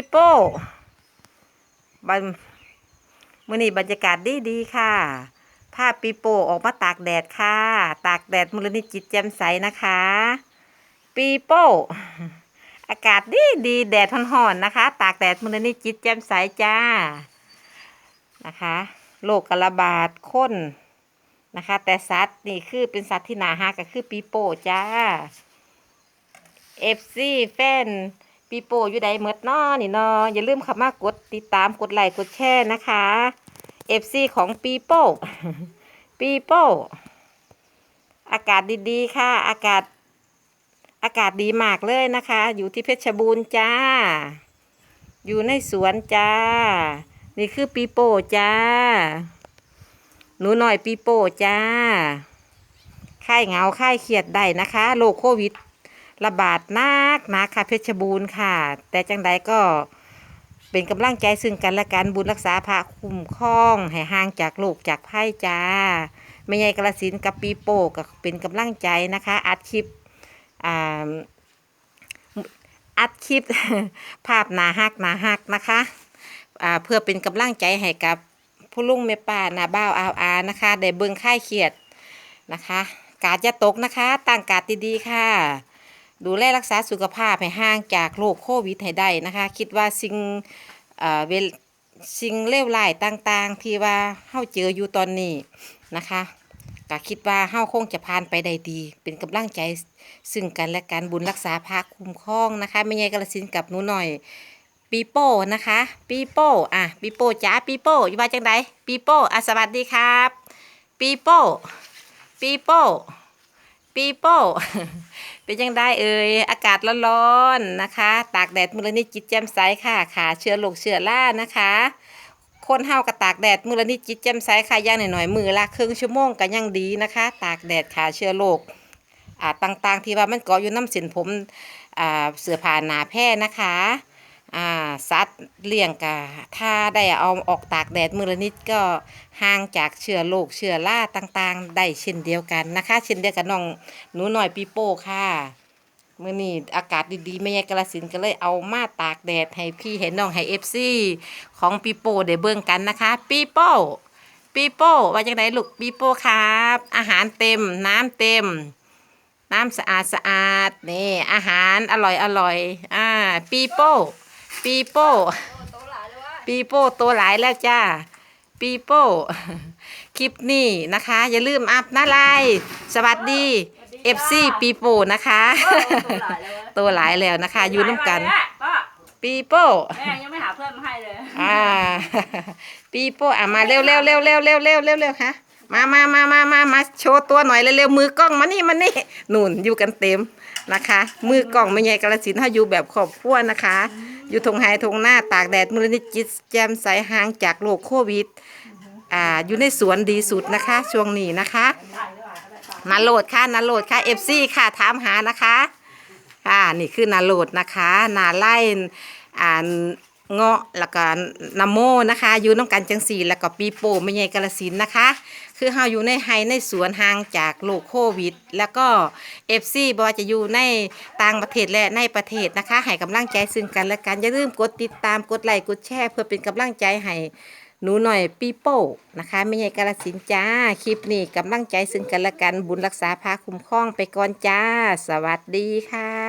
ปีโป้บันมื่อนี้บรรยากาศดีดีค่ะภาพปีโป้ออกมาตากแดดค่ะ ตากแดดมูลนิจิตแจ่มใสนะคะ ปีโป้ อากาศดีดีแดดห่อนๆนะคะ ตากแดดมูลนิจิตแจ่มใสจ้า นะคะโรคกระบาดค้นนะคะ แต่สัตว์นี่คือเป็นสัตว์ที่หนาหักก็คือปีโป้จ้าเอฟซีแฟน ปีโป้อยู่ใดเมดนอนี่นออย่าลืมเข้ามากดติดตามกดไลค์กดแชร์นะคะเอฟซีของปีโป้ปีโป้อากาศดีๆค่ะ อากาศ อากาศดีมากเลยนะคะ อยู่ที่เพชรบูรณ์จ้า อยู่ในสวนจ้า นี่คือปีโป้จ้า หนูหน่อยปีโป้จ้าค่ายเหงาค่ายเครียดได้นะคะโรคโควิด ระบาดหนักนักค่ะเพชรบูรณ์ค่ะ แต่จังใดก็เป็นกำลังใจซึ่งกันและกันบุญรักษาพระคุ้มครองให้ห่างจากโรคจากภัยจ้าไม่ใหญ่กระสินกับปีโป้ก็เป็นกำลังใจนะคะ อัดคลิปอ,อัดคลิปภาพนาฮักนาฮักนะคะเพื่อเป็นกำลังใจให้กับผู้ลุงแม่ป้านาบ้าวอาวอานะคะได้เบิ่งค่ายเขียดนะคะ กาดจะตกนะคะตั้งกาดดีๆค่ะ ดูแลรักษาสุขภาพให้ห่างจากโรคโควิดให้ได้นะคะ คิดว่าสิ่งเอ่อเวลสิ่งเลวร้ายต่างๆ ที่ว่าเฮาเจออยู่ตอนนี้นะคะก็คิดว่าเฮาคงจะผ่านไปได้ดี เป็นกำลังใจซึ่งกันและกันบุญรักษาภาคคุ้มครองนะคะไม่ใช่กระสินกับหนูหน่อยปีโป้นะคะปีโป้อะปีโป้จ้าปีโป้อยู่ว่าจังไดปีโป้อะสวัสดีครับปีโป้ปีโป้ปีโป้ เป็นยังได้เอ่ยอากาศร้อนๆนะคะ ตากแดดมือละนิดจิตแจ่มใสค่ะขาเชื้อโรคเชื้อรานะคะคนเฮากับตากแดดมือละนิดจิตแจ่มใสค่ะย่างหน่อยๆมือละครึ่งชั่วโมงก็ยังดีนะคะ ตากแดดขาเชื้อโรคอ่าต่างๆ ที่ว่ามันเกาะอยู่น้ำสินผมอ่าเสื้อผ้าหนาแพร่นะคะ อ่าสัตว์เลี้ยงกะถ้าได้เอาออกตากแดดมือละนิดก็ห่างจากเชื้อโรคเชื้อราต่างๆ ได้เช่นเดียวกันนะคะเช่นเดียวกับน้องหนูหน่อยปีโป้ค่ะมื่อนี้อากาศดีๆไม่ใช่กระสินก็เลยเอามาตากแดดให้พี่ให้น้องให้เอฟซีของปีโป้ได้เบิ่งกันนะคะ ปีโป้ปีโป้ว่าจังไดลูกปีโป้ครับ อาหารเต็มน้ำเต็มน้ำสะอาดสะอาดนี่อาหารอร่อยอร่อยอ่าปีโป้ ปีโป้ ปีโป้ตัวหลายแล้วจ้า ปีโป้ คลิปนี้นะคะ อย่าลืมอัพหน้าไลน์สวัสดีเอฟซีปีโป้นะคะ ตัวหลายแล้วนะคะ อยู่น้ำกันป้าปีโป้แม่ยังไม่หาเพื่อนมาให้เลย อ่า ปีโป้อะมาเร็วเร็วเร็วเร็วเร็วเร็วเร็วเร็วค่ะมามามามามามาโชว์ตัวหน่อยเร็วๆมือกล้องมานี่มานี่นุ่นอยู่กันเต็มนะคะ มือกล้องไม่ใหญ่กระสินธุ์ถ้าอยู่แบบครอบครัวนะคะ อยู่ทงไฮทงหน้าตากแดดมูลนิธิแจ่มใสห่างจากโรคโควิดอ่าอยู่ในสวนดีสุดนะคะ ช่วงนี้นะคะนาโหลดค่ะนาโหลดค่ะเอฟซีค่ะถามหานะคะค่ะนี่คือนาโหลดนะคะนาไล่อ่าน เงาะแล้วก็นโมนะคะอยู่น้องกันจังสีแล้วก็ปีโป้ไม่ใหญ่กระสินนะคะ คือเฮาอยู่ในไฮในสวนห่างจากโรคโควิด แล้วก็เอฟซีบอจะอยู่ในต่างประเทศและในประเทศนะคะให้กำลังใจซึ่งกันและกันอย่าลืมกดติดตามกดไลค์กดแชร์เพื่อเป็นกำลังใจให้หนูหน่อยปีโป้นะคะไม่ใช่กระสินจ้าคลิปนี้กำลังใจซึ่งกันและกันบุญรักษาพาคุ้มครองไปก่อนจ้า สวัสดีค่ะ